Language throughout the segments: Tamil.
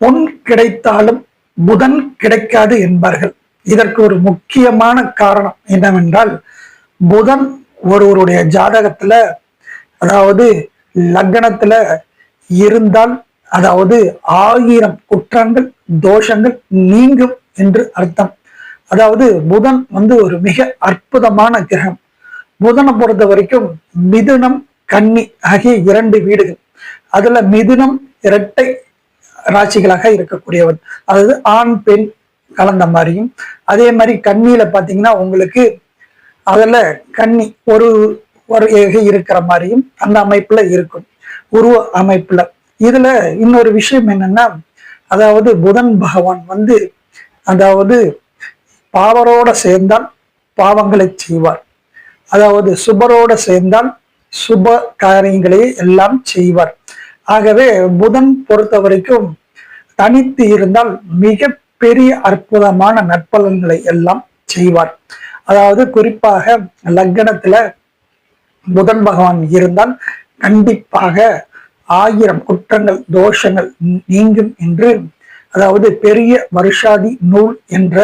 பொன் கிடைத்தாலும் புதன் கிடைக்காது என்பார்கள். இதற்கு ஒரு முக்கியமான காரணம் என்னவென்றால் புதன் ஒருவருடைய ஜாதகத்துல அதாவது லக்னத்துல இருந்தால் அதாவது ஆயிரம் குற்றங்கள் தோஷங்கள் நீங்கும் என்று அர்த்தம். அதாவது புதன் வந்து ஒரு மிக அற்புதமான கிரகம். புதனை பொறுத்த வரைக்கும் மிதுனம் கன்னி ஆகிய இரண்டு வீடுகள். அதுல மிதுனம் இரட்டை ராசிகளாக இருக்கக்கூடியவன். அதாவது ஆண் பெண் கலந்த மாதிரியும் அதே மாதிரி கண்ணியில பாத்தீங்கன்னா உங்களுக்கு அதுல கண்ணி ஒரு ஒரு இருக்கிற மாதிரியும் அந்த அமைப்புல இருக்கும். உருவ அமைப்புல. இதுல இன்னொரு விஷயம் என்னன்னா அதாவது புதன் பகவான் வந்து அதாவது பாவரோட சேர்ந்தால் பாவங்களை செய்வார். அதாவது சுபரோட சேர்ந்தால் சுப காரியங்களை எல்லாம் செய்வார். ஆகவே புதன் பொறுத்த வரைக்கும் தனித்து இருந்தால் மிக பெரிய அற்புதமான நற்பலன்களை எல்லாம் செய்வார். அதாவது குறிப்பாக லக்னத்துல புதன் பகவான் இருந்தால் கண்டிப்பாக ஆயிரம் குற்றங்கள் தோஷங்கள் நீங்கும் என்று அதாவது பெரிய வருஷாதி நூல் என்ற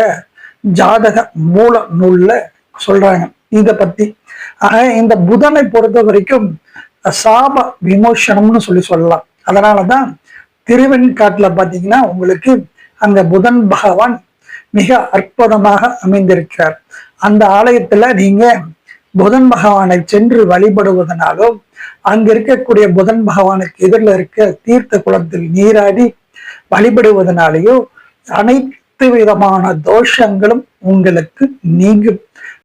ஜாதக மூல நூல்ல சொல்றாங்க. இதை பத்தி. ஆக இந்த புதனை பொறுத்த வரைக்கும் சாப விமோசனம்னு சொல்லி சொல்லலாம். அதனாலதான் திருவெண்காட்டில் பாத்தீங்கன்னா உங்களுக்கு அந்த புதன் பகவான் மிக அற்புதமாக அமைந்திருக்கிறார். அந்த ஆலயத்துல நீங்க புதன் பகவானை சென்று வழிபடுவதனாலும் அங்க இருக்கக்கூடிய புதன் பகவானுக்கு எதிரில் இருக்க தீர்த்த குளத்தில் நீராடி வழிபடுவதனாலேயோ அனைத்து விதமான தோஷங்களும் உங்களுக்கு நீங்கும்.